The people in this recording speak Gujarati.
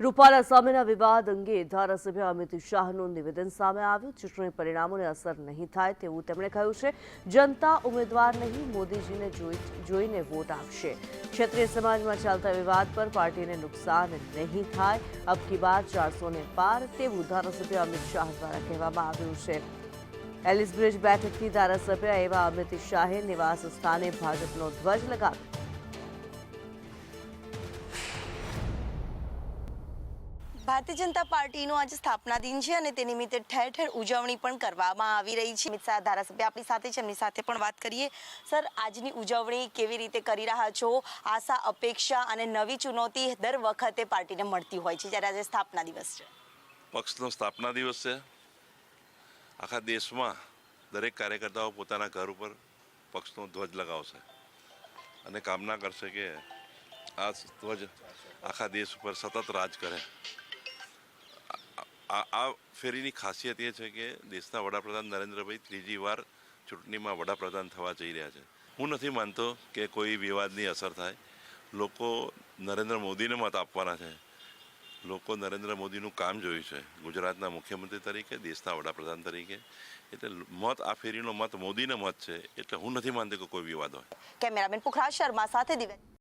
રૂપાલા સામેના વિવાદ અંગે ધારાસભ્ય અમિત શાહનું નિવેદન સામે આવ્યું. ચૂંટણી પરિણામોને અસર નહીં થાય તેવું તેમણે કહ્યું છે. જનતા ઉમેદવાર નહીં, મોદીજીને જોઈ- જોઈને વોટ આપશે. ક્ષત્રિય સમાજમાં ચાલતા વિવાદ પર પાર્ટીને નુકસાન નહીં થાય. અબકી બાર ચારસો ને પાર તેવું ધારાસભ્ય અમિત શાહ દ્વારા કહેવામાં આવ્યું છે. એલિસ બ્રિજ બેઠકથી ધારાસભ્ય એવા અમિત શાહે નિવાસ સ્થાને ભાજપનો ધ્વજ લગાવ્યો. ભારતીય જનતા પાર્ટીનો આજે સ્થાપના દિન છે અને તે નિમિત્તે ઠેર ઠેર ઉજવણી પણ કરવામાં આવી રહી છે. અમિત શાહ ધારાસભ્ય આપણી સાથે છે. એમની સાથે પણ વાત કરીએ. સર, આજની ઉજવણી કેવી રીતે કરી રહ્યા છો? આશા, અપેક્ષા અને નવી ચુનૌતી દર વખતે પાર્ટીને મળતી હોય છે, જ્યારે આજે સ્થાપના દિવસ છે. પક્ષનો સ્થાપના દિવસ છે. આખા દેશમાં દરેક કાર્યકર્તાઓ પોતાના ઘર ઉપર પક્ષનો ધ્વજ લગાવશે અને કામના કરશે કે આ ધ્વજ આખા દેશ ઉપર સતત રાજ કરે. આ આ ફેરીની ખાસિયત એ છે કે દેશના વડાપ્રધાન નરેન્દ્રભાઈ ત્રીજી વાર ચૂંટણીમાં વડાપ્રધાન થવા જઈ રહ્યા છે. હું નથી માનતો કે કોઈ વિવાદની અસર થાય. લોકો નરેન્દ્ર મોદીને મત આપવાના છે. લોકો નરેન્દ્ર મોદીનું કામ જોયું છે. ગુજરાતના મુખ્યમંત્રી તરીકે, દેશના વડાપ્રધાન તરીકે. એટલે મત આ ફેરીનો મત મોદીનો મત છે. એટલે હું નથી માનતો કે કોઈ વિવાદ હોય. કેમેરામેન પુખરાજ શર્મા સાથે દિવ્યા